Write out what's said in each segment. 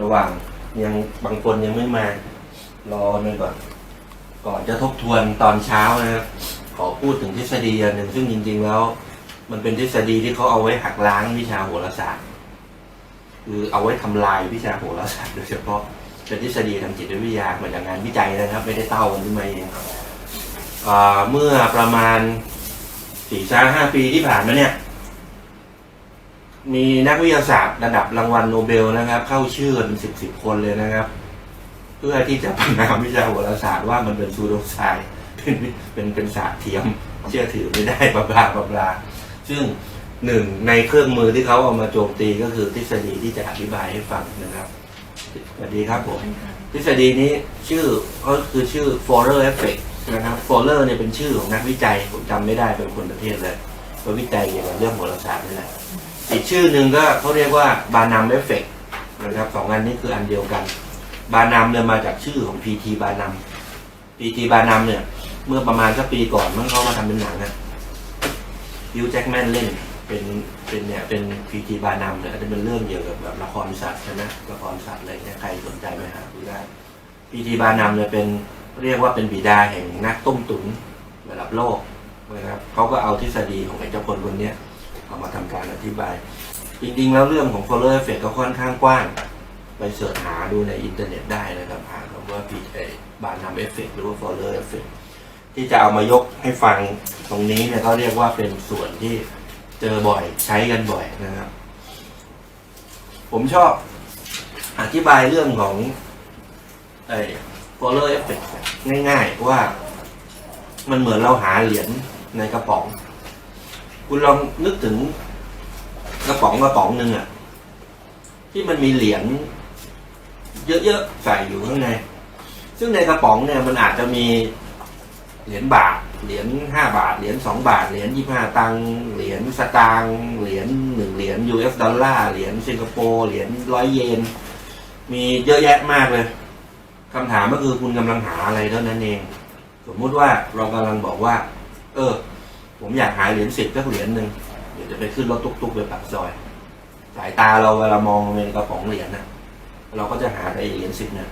ระหว่างยังบางคนยังไม่มารอหน่อยก่อน ก่อนจะทบทวนตอนเช้านะครับขอพูดถึงทฤษฎีอันหนึ่งซึ่งจริง ๆ แล้ว มันเป็นทฤษฎีที่เขาเอาไว้หักล้างวิชาโหราศาสตร์คือเอาไว้ทำลายวิชาโหราศาสตร์โดยเฉพาะเป็นทฤษฎีทางจิตวิทยามาจากงานวิจัยนะครับ ไม่ได้เต้ากันขึ้นมาเองเมื่อประมาณสี่สาห้าปีที่ผ่านมาเนี่ย มีนักวิทยาศาสตร์ระดับรางวัลโนเบลนะครับ เข้าชื่อเป็นสิบสิบคนเลยนะครับ เพื่อที่จะประนามวิชาโหราศาสตร์ว่ามันเป็นซูโดไซน์เป็นเป็นเป็นศาสตร์เทียม เชื่อถือไม่ได้บลาบลาบลาบลาซึ่งหนึ่งในเครื่องมือที่เขาเอามาโจมตีก็คือทฤษฎีที่จะอธิบายให้ฟังนะครับสวัสดีครับผมทฤษฎีนี้ชื่อก็คือชื่อ Forer Effect นะครับ Forer เนี่ยเป็นชื่อของนักวิจัยผมจำไม่ได้เป็นคนประเทศเลยก็วิจัยเกี่ยวกับเรื่องโหราศาสตร์นี่แหละ อีกชื่อหนึ่งก็เขาเรียกว่าบานัมเอฟเฟกนะครับสองอันนี้คืออันเดียวกัน บานัมเนี่ยมาจากชื่อของพีทีบานัมพีทีบานัมเนี่ย เมื่อประมาณสักปีก่อนมันเขามาทำเป็นหนังนะฮิวแจ็คแมนเล่นเป็นเป็นเนี่ยเป็นพีทีบานัมเนี่ยจะเป็นเรื่องเกี่ยวกับแบบละครสัตว์ใช่ไหมละครสัตว์อะไรเนี่ยใครสนใจไปหาดูได้พีทีบานัมเนี่ยเป็นเรียกว่าเป็นบิดาแห่งนักต้มตุ๋นระดับโลกนะครับเขาก็เอาทฤษฎีของไอ้เจ้าคนคนเนี้ย เอามาทำการอธิบาย จริงๆ แล้วเรื่องของ Forer Effect ก็ค่อนข้างกว้าง ไปเสิร์ชหาดูในอินเทอร์เน็ตได้นะครับหาคำว่า p บานามเอฟเฟกหรือว่า Forer Effect ที่จะเอามายกให้ฟังตรงนี้เนี่ยเขาเรียกว่าเป็นส่วนที่เจอบ่อยใช้กันบ่อยนะครับ ผมชอบอธิบายเรื่องของไอ้ Forer Effect ง่ายๆว่ามันเหมือนเราหาเหรียญในกระป๋อง คุณลองนึกถึงกระป๋องกระป๋องหนึ่งอะที่มันมีเหรียญเยอะๆใส่อยู่ข้างใน ซึ่งในกระป๋องเนี่ยมันอาจจะมีเหรียญบาท เหรียญห้าบาท เหรียญสองบาท เหรียญยี่ห้าตัง เหรียญสตางค์เหรียญหนึ่งเหรียญ US ดอลลาร์ เหรียญสิงคโปร์ เหรียญร้อยเยน มีเยอะแยะมากเลยคำถามก็คือคุณกำลังหาอะไรเท่านั้นเอง สมมุติว่าเรากำลังบอกว่า เออ ผมอยากหาเหรียญสิบสักเหรียญหนึ่งเดี๋ยวจะไปขึ้นรถตุ๊กๆไปปากซอย สายตาเราเวลามองในกระป๋องเหรียญนะเราก็จะหาไอ้เหรียญสิบเนี่ย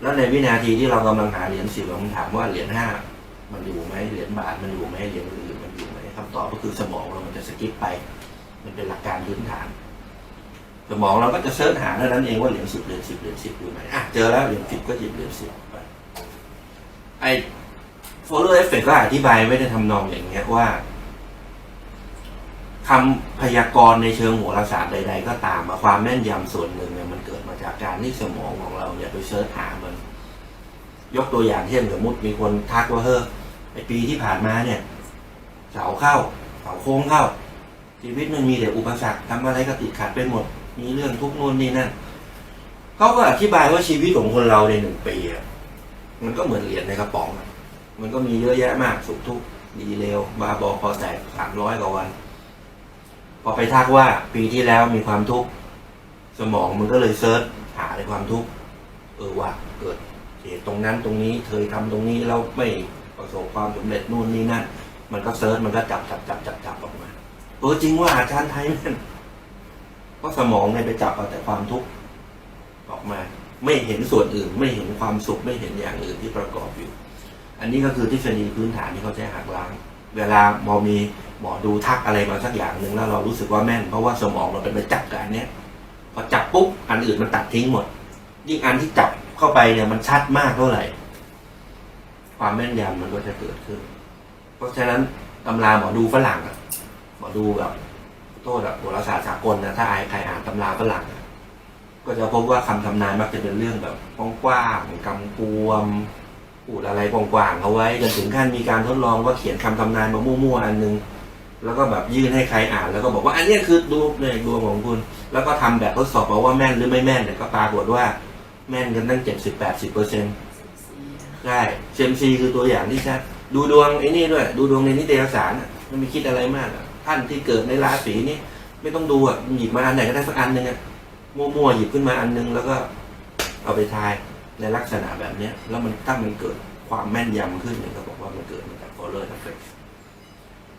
แล้วในวินาทีที่เรากำลังหาเหรียญสิบเราถามว่าเหรียญห้ามันอยู่ไหมเหรียญบาทมันอยู่ไหมเหรียญอื่นมันอยู่ไหมคำตอบก็คือสมองเรามันจะสกิปไป มันเป็นหลักการพื้นฐาน สมองเราก็จะเสิร์ชหาเท่านั้นเองว่าเหรียญสิบเหรียญสิบเหรียญสิบอยู่ไหนอะเจอแล้วเหรียญสิบก็หยิบเหรียญสิบไปไอ follow effect ก็อธิบายไว้ในทำนองอย่างเงี้ยว่าคำพยากรณ์ในเชิงโหราศาสตร์ใด ๆ ก็ตามความแม่นยำส่วนหนึ่งเนี่ยมันเกิดมาจากการที่สมองของเราเนี่ยไปเสิร์ชหามัน ยกตัวอย่างเช่นสมมติมีคนทักว่าเฮ้อไอปีที่ผ่านมาเนี่ย เสาเข้า เสาโค้งเข้า ชีวิตมันมีแต่อุปสรรคทำอะไรก็ติดขัดไปหมด มีเรื่องทุกนู่นนี่นั่นเขาก็อธิบายว่าชีวิตของคนเราในหนึ่งปีอะมันก็เหมือนเหรียญในกระป๋องอะ มันก็มีเยอะแยะมากสุขทุกข์ดีเลวบาบอคอแตกสามร้อยกว่าวัน พอไปทักว่าปีที่แล้วมีความทุกข์สมองมันก็เลยเซิร์ชหาในความทุกข์เออว่าเกิดเหตุตรงนั้นตรงนี้เคยทำตรงนี้แล้วไม่ประสบความสำเร็จนู่นนี่นั่น มันก็เซิร์ชมันก็จับจับจับจับจับออกมาเออจริงว่าอาจารย์ไทยแม่นเพราะสมองเนี่ยไปจับเอาแต่ความทุกข์ออกมา ไม่เห็นส่วนอื่น ไม่เห็นความสุขไม่เห็นอย่างอื่นที่ประกอบอยู่ อันนี้ก็คือทฤษฎีพื้นฐานที่เขาใช้หักล้าง เวลาหมอมีหมอดูทักอะไรมาสักอย่างหนึ่งแล้วเรารู้สึกว่าแม่น เพราะว่าสมองเราเป็นไปจับกับอันเนี้ยพอจับปุ๊บอันอื่นมันตัดทิ้งหมด ยิ่งอันที่จับเข้าไปเนี่ยมันชัดมากเท่าไหร่ ความแม่นยำมันก็จะเกิดขึ้น เพราะฉะนั้นตำราหมอดูฝรั่งอะหมอดูแบบโทษแบบโหราศาสตร์สากลนะถ้าใครอ่านตำราฝรั่งก็จะพบว่าคำทำนายมักจะเป็นเรื่องแบบกว้างๆกำกวม พูดอะไรกว้างๆเอาไว้จนถึงขั้นมีการทดลองว่าเขียนคำทำนายมามั่วๆอันนึง แล้วก็แบบยื่นให้ใครอ่าน แล้วก็บอกว่าอันนี้คือดูในดวงของคุณ แล้วก็ทำแบบทดสอบเอาว่าแม่นหรือไม่แม่นเนี่ยก็ปรากฏว่าแม่นกันตั้งเจ็ดสิบแปดสิบเปอร์เซ็นต์ใช่เซมซีคือตัวอย่างที่ชัดดูดวงไอ้นี่ด้วย ดูดวงในนิตยสารอะมันไม่คิดอะไรมากท่านที่เกิดในราศีนี้ไม่ต้องดูอะหยิบมาอันไหนก็ได้สักอันหนึ่งอะมั่วๆหยิบขึ้นมาอันนึงแล้วก็เอาไปทาย ในลักษณะแบบเนี้ยแล้วมันถ้ามันเกิดความแม่นยำขึ้นเนี่ยก็บอกว่ามันเกิดมาจาก follower effect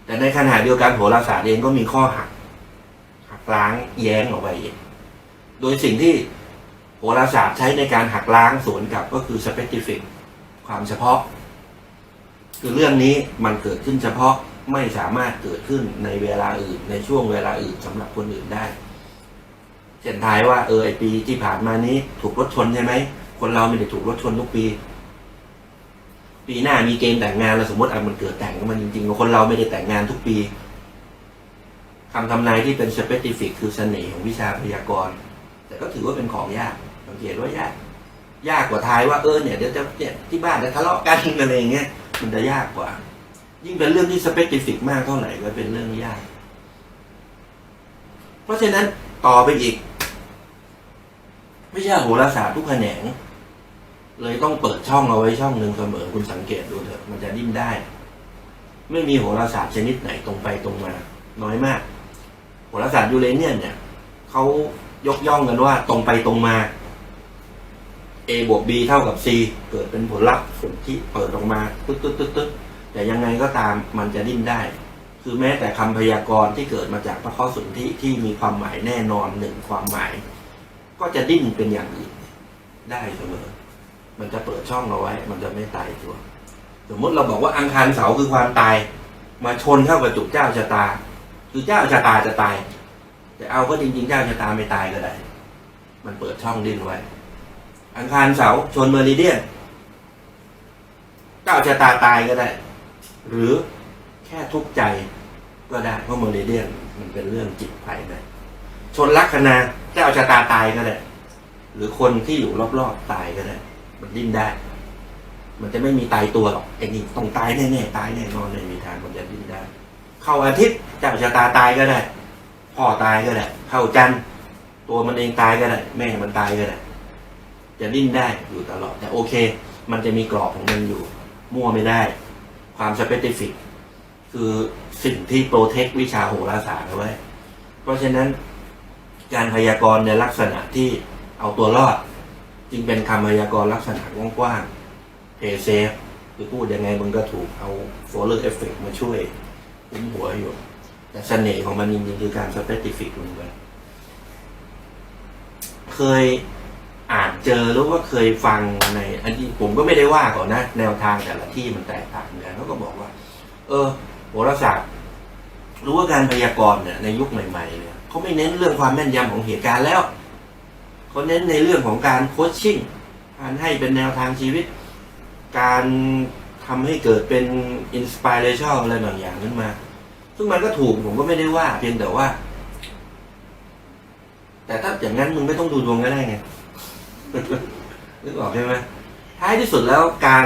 แต่ในขณะเดียวกันโหราศาสตร์เองก็มีข้อหักหักล้างแย้งออกไปอีกโดยสิ่งที่ราศาสตร์ใช้ในการหักล้างสวนกลับก็คือ specific ความเฉพาะ คือเรื่องนี้มันเกิดขึ้นเฉพาะไม่สามารถเกิดขึ้นในเวลาอื่น ในช่วงเวลาอื่นสำหรับคนอื่นได้เช่นทายว่าเออไอปีที่ผ่านมานี้ถูกรถชนใช่ไหม คนเราไม่ได้ถูกรถชนทุกปี ปีหน้ามีเกณฑ์แต่งงานแล้วสมมติอะมันเกิดแต่งขึ้นมาจริงๆคนเราไม่ได้แต่งงานทุกปีคำทำนายที่เป็น specific คือเสน่ห์ของวิชาพยากรณ์ แต่ก็ถือว่าเป็นของยากสังเกตว่ายาก ยากกว่าทายว่าเออเนี่ยเดี๋ยวจะเนี่ยที่บ้านจะทะเลาะกันอะไรอย่างเงี้ยมันจะยากกว่า ยิ่งเป็นเรื่องที่ specific มากเท่าไหร่ก็เป็นเรื่องยาก เพราะฉะนั้นต่อไปอีก ไม่ใช่โหราศาสตร์ทุกแขนง เลยต้องเปิดช่องเอาไว้ช่องหนึ่งเสมอคุณสังเกตดูเถอะมันจะดิ้นได้ ไม่มีโหราศาสตร์ชนิดไหนตรงไปตรงมา น้อยมาก โหราศาสตร์ยูเรเนียนเนี่ยเขายกย่องกันว่าตรงไปตรงมา A บวก B เท่ากับ C เกิดเป็นผลลัพธ์ที่เปิดออกมาตึ๊ดตึ๊ดตึ๊ดตึ๊ดแต่ยังไงก็ตามมันจะดิ้นได้ คือแม้แต่คำพยากรณ์ที่เกิดมาจากพระข้อสุนที่ที่มีความหมายแน่นอนหนึ่งความหมาย ก็จะดิ้นเป็นอย่างอื่นได้เสมอ มันจะเปิดช่องเอาไว้ มันจะไม่ตายตัว สมมติเราบอกว่าอังคารเสาร์คือความตาย มาชนเข้ากับจุกเจ้าชะตาคือเจ้าชะตาจะตาย แต่เอาก็จริงๆเจ้าชะตาไม่ตายก็ได้ มันเปิดช่องดิ้นไว้ อังคารเสาร์ชนเมริเดียนเจ้าชะตาตายก็ได้ หรือแค่ทุกข์ใจก็ได้เพราะเมริเดียนมันเป็นเรื่องจิตภายใน ชนลัคนาเจ้าชะตาตายก็ได้หรือคนที่อยู่รอบๆตายก็ได้มันดิ้นได้ มันจะไม่มีตายตัวหรอกไอ้นี่ต้องตายแน่ๆตายแน่นอนไม่มีทางมันจะดิ้นได้ เข้าอาทิตย์เจ้าชะตาตายก็ได้พ่อตายก็ได้เข้าจันทร์ตัวมันเองตายก็ได้แม่มันตายก็ได้จะดิ้นได้อยู่ตลอด แต่โอเค มันจะมีกรอบของมันอยู่ มั่วไม่ได้ ความสเปซิฟิกคือสิ่งที่โปรเทควิชาโหราศาสตร์เอาไว้ เพราะฉะนั้น การพยากรณ์ในลักษณะที่เอาตัวรอด จึงเป็นคำพยากรณ์ลักษณะกว้างๆเพเซฟคือพูดยังไงมันก็ถูกเอาโฟลเลอร์เอฟเฟกมาช่วยคุ้มหัวอยู่ แต่เสน่ห์ของมันจริงๆคือการสเปซิฟิกลงไปเคยอ่านเจอหรือว่าเคยฟังในอันนี้ผมก็ไม่ได้ว่าก่อนนะ แนวทางแต่ละที่มันแตกต่างกันเขาก็บอกว่า เออโหราศาสตร์รู้ว่าการพยากรณ์เนี่ยในยุคใหม่ๆเนี่ย เขาไม่เน้นเรื่องความแม่นยำของเหตุการณ์แล้วเขาเน้นในเรื่องของการโคชชิ่งการให้เป็นแนวทางชีวิต การทำให้เกิดเป็นอินสปิเรชันอะไรบางอย่างขึ้นมา ซึ่งมันก็ถูกผมก็ไม่ได้ว่าเพียงแต่ว่า แต่ถ้าอย่างนั้นมึงไม่ต้องดูดวงก็ได้ไงนึกออกใช่ไหมท้ายที่สุดแล้วการ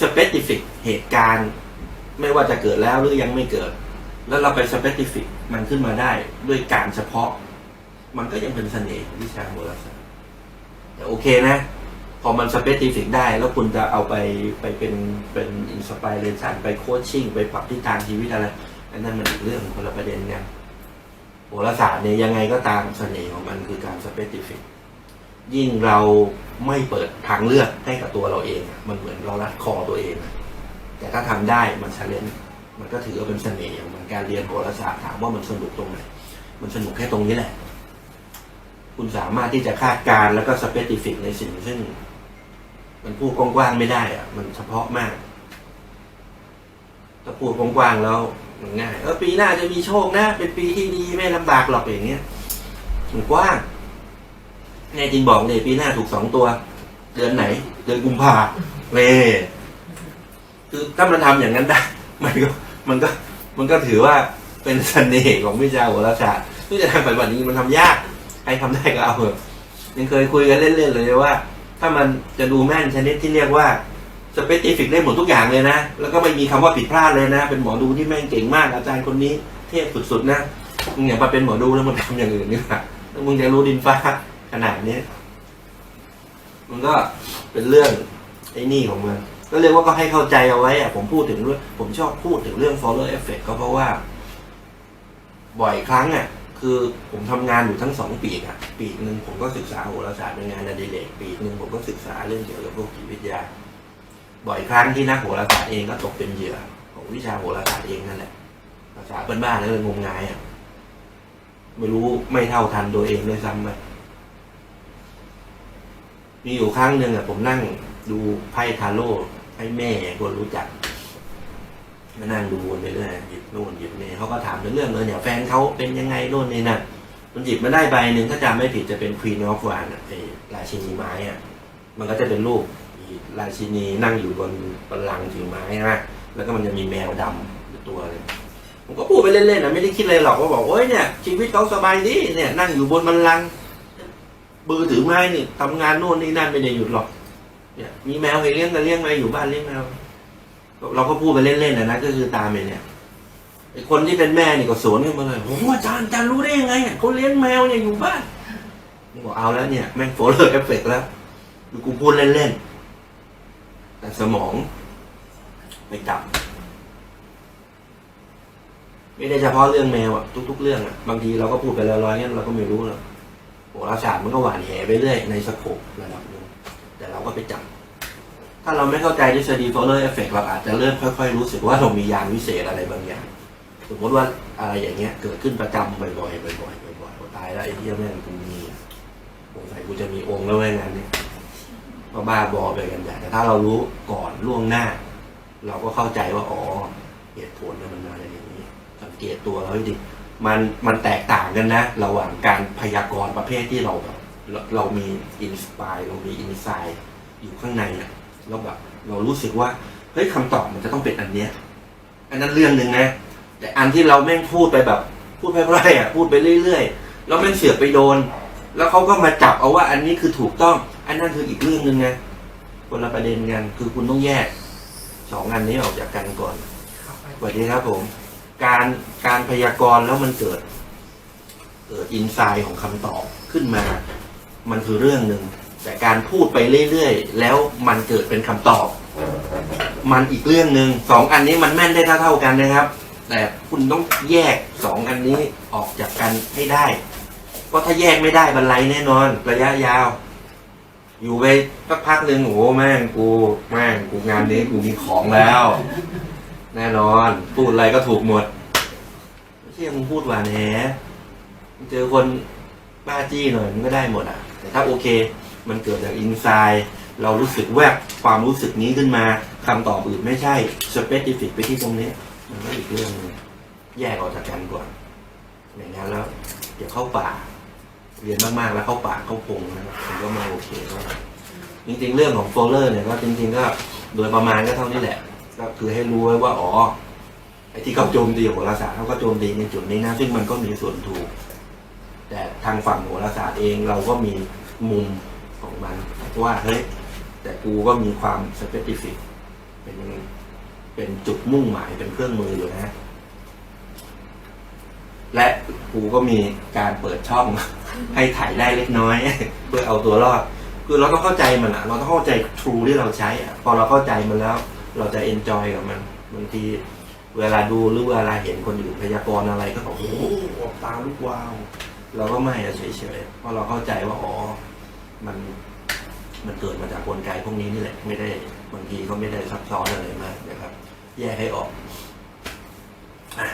สเปซิฟิกเหตุการณ์ ไม่ว่าจะเกิดแล้วหรือยังไม่เกิด แล้วเราไปสเปซิฟิกมันขึ้นมาได้ด้วยการเฉพาะ มันก็ยังเป็นเสน่ห์ของวิชาโหราศาสตร์แต่โอเคนะ พอมันสเปซิฟิกได้ แล้วคุณจะเอาไปไปเป็นเป็นอินสปิเรชันไปโคชชิ่งไปปรับทิศทางชีวิตอะไรอันนั้นมันอีกเรื่องคนละประเด็นกันโหราศาสตร์เนี่ยยังไงก็ตามเสน่ห์ของมันคือการสเปซิฟิกยิ่งเราไม่เปิดทางเลือกให้กับตัวเราเอง มันเหมือนเรารัดคอตัวเอง แต่ถ้าทำได้มันชาเลน มันก็ถือว่าเป็นเสน่ห์อย่างมันการเรียนโหราศาสตร์ถามว่ามันสนุกตรงไหน มันสนุกแค่ตรงนี้แหละ คุณสามารถที่จะคาดการณ์แล้วก็สเปซิฟิกในสิ่งซึ่ง มันพูดกว้างๆไม่ได้อะมันเฉพาะมาก ถ้าพูดกว้างๆแล้วมันง่ายเออปีหน้าจะมีโชคนะ เป็นปีที่ดีไม่ลำบากหรอกอย่างเงี้ยมันกว้างแน่จริงบอกเลยปีหน้าถูกสองตัว เดือนไหน เดือนกุมภาเว้ยคือถ้ามันทำอย่างนั้นได้มันก็ มันก็มันก็ถือว่าเป็นเสน่ห์ของวิชาโหราศาสตร์ที่จะทำปัจจุบันนี้มันทำยากใครทำได้ก็เอาเถอะยังเคยคุยกันเล่นๆเลยว่า ถ้ามันจะดูแม่นชนิดที่เรียกว่าสเปซิฟิกได้หมดทุกอย่างเลยนะ แล้วก็ไม่มีคำว่าผิดพลาดเลยนะ เป็นหมอดูที่แม่งเก่งมากอาจารย์คนนี้เทพสุดๆนะมึงอย่ามาเป็นหมอดูแล้วมึงทำอย่างอื่นนี่ค่ะแล้วมึงจะรู้ดินฟ้าขนาดนี้มันก็เป็นเรื่องไอ้นี่ของมัน ก็เรียกว่าก็ให้เข้าใจเอาไว้อะผมพูดถึงเรื่องผมชอบพูดถึงเรื่อง follow effect ก็เพราะว่า บ่อยครั้งอะคือผมทำงานอยู่ทั้งสองปีกอะ ปีกหนึ่งผมก็ศึกษาโหราศาสตร์เป็นงานอดิเรกปีกหนึ่งผมก็ศึกษาเรื่องเกี่ยวกับพวกจิตวิทยา บ่อยครั้งที่นักโหราศาสตร์เองก็ตกเป็นเหยื่อของวิชาโหราศาสตร์เองนั่นแหละภาษาบ้านๆแล้วเลยงมงายอะไม่รู้ไม่เท่าทันตัวเองด้วยซ้ำไปมีอยู่ครั้งหนึ่งอะผมนั่งดูไพ่ทาโร่ ให้แม่คนรู้จักมานั่งดูวนไปเรื่อยหยิบโน่นหยิบนี่เขาก็ถามเรื่องเลยเนี่ยแฟนเขาเป็นยังไงโน่นนี่นั่นมันหยิบมาได้ใบหนึ่งถ้าจำไม่ผิดจะเป็นควีนออฟวานอะไอ้ราชินีไม้อะ มันก็จะเป็นรูปราชินีนั่งอยู่บนบัลลังก์ถือไม้นะแล้วก็มันจะมีแมวดำตัวเลยผมก็พูดไปเล่นๆนะไม่ได้คิดอะไรหรอกก็บอกโอ้ยเนี่ยชีวิตเขาสบายดีเนี่ยนั่งอยู่บนบัลลังก์บือถือไม้นี่ทำงานโน่นนี่นั่นไม่ได้หยุดหรอก เนี่ยมีแมวให้เลี้ยงก็เลี้ยงแมอยู่บ้านเลี้ยงแมวเราก็พูดไปเล่นๆนะนะก็คือตามไปเนี่ยไอคนที่เป็นแม่นี่ก็สวนขึ้นมาเลยโอ้อาจารย์อาจารย์รู้ได้ยังไงอะเขาเลี้ยงแมวเนี่ยอยู่บ้านผมบอกเอาแล้วเนี่ยแม่งโฟล์เลอร์เอฟเฟกแล้วดูกูพูดเล่นๆแต่สมองไม่จับไม่ได้เฉพาะเรื่องแมวอะทุก ๆ เรื่องอะบางทีเราก็พูดไปแล้วร้อยเนี่ยเราก็ไม่รู้หรอกโหราศาสตร์มันก็หวานแหไปเรื่อยในสโคประดับนึงแต่เราก็ไปจับ ถ้าเราไม่เข้าใจทฤษฎีโฟลเลอร์เอฟเฟกต์เราอาจจะเริ่มค่อยๆรู้สึกว่าเรามียานวิเศษอะไรบางอย่าง สมมติว่าอะไรอย่างเงี้ยเกิดขึ้นประจำบ่อยๆบ่อยๆบ่อยๆบ่อยๆโอ้ตายแล้วไอ้เหี้ยแม่งกูมีสงสัยกูจะมีองค์แล้วแม่งานนี้ก็บ้าบอไปกันใหญ่แต่ถ้าเรารู้ก่อนล่วงหน้า เราก็เข้าใจว่าอ๋อเหตุผลเนี่ยมันมาอะไรอย่างนี้ สังเกตตัวเราให้ดีมันมันแตกต่างกันนะ ระหว่างการพยากรณ์ประเภทที่เราแบบเราเรามีอินสปายเรามีอินไซด์อยู่ข้างในอะ แล้วแบบเรารู้สึกว่าเฮ้ยคำตอบมันจะต้องเป็นอันเนี้ยอันนั้นเรื่องหนึ่งนะ แต่อันที่เราแม่งพูดไปแบบ พูดไปไร่อะพูดไปเรื่อยๆแล้วแม่งเสือกไปโดน แล้วเขาก็มาจับเอาว่าอันนี้คือถูกต้อง อันนั้นคืออีกเรื่องหนึ่งไงคนละประเด็นกันคือคุณต้องแยกสองอันนี้ออกจากกันก่อนสวัสดีครับผม การการพยากรณ์แล้วมันเกิด เกิดอินไซด์ของคำตอบขึ้นมา มันคือเรื่องหนึ่ง แต่การพูดไปเรื่อยๆ แล้วมันเกิดเป็นคำตอบ มันอีกเรื่องหนึ่งสองอันนี้มันแม่นได้เท่าๆกันนะครับ แต่คุณต้องแยกสองอันนี้ออกจากกันให้ได้ เพราะถ้าแยกไม่ได้บรรลัยแน่นอน ระยะยาว อยู่ไปสักพักหนึ่งโอ้โหแม่งกูแม่งกูงานนี้กูมีของแล้ว แน่นอน พูดอะไรก็ถูกหมดไม่ใช่มึงพูดหวานแหเจอคนบ้าจี้หน่อยมันก็ได้หมดอะ แต่ถ้าโอเค มันเกิดจากอินไซด์เรารู้สึกแวบความรู้สึกนี้ขึ้นมาคำตอบอื่นไม่ใช่สเปซิฟิกไปที่ตรงนี้ มันก็อีกเรื่องนึงแยกออกจากกันก่อนอย่างนั้นแล้วเดี๋ยวเข้าป่า เรียนมากๆแล้วเข้าป่าเข้าพงนะครับผมก็มาโอเคเท่าไหร่จริงๆ เรื่องของโฟลเลอร์เนี่ยก็จริง ๆ ก็โดยประมาณก็เท่านี้แหละ ก็คือให้รู้ไว้ว่าอ๋อไอ้ที่เขาโจมตีโหราศาสตร์เขาก็โจมตีในจุดนี้นะซึ่งมันก็มีส่วนถูก แต่ทางฝั่งโหราศาสตร์เองเราก็มีมุม ของมันว่าเฮ้ยแต่กูก็มีความสเปซิฟิกเป็นเป็นจุดมุ่งหมายเป็นเครื่องมืออยู่นะ และกูก็มีการเปิดช่อง ให้ถ่ายได้เล็กน้อย เพื่อเอาตัวรอด คือเราต้องเข้าใจมันอะเราต้องเข้าใจทรูที่เราใช้อะพอเราเข้าใจมันแล้ว เราจะเอนจอยกับมันบางทีเวลาดูหรือเวลาเห็นคนอื่นพยากรณ์อะไรก็บอกโอ้โหตาลูกวาว เราก็ไม่เฉยๆเพราะเราเข้าใจว่าอ๋อ มันมันเกิดมาจากกลไกพวกนี้นี่แหละไม่ได้บางทีก็ไม่ได้ซับซ้อนอะไรมากนะครับ แยกให้ออกอะ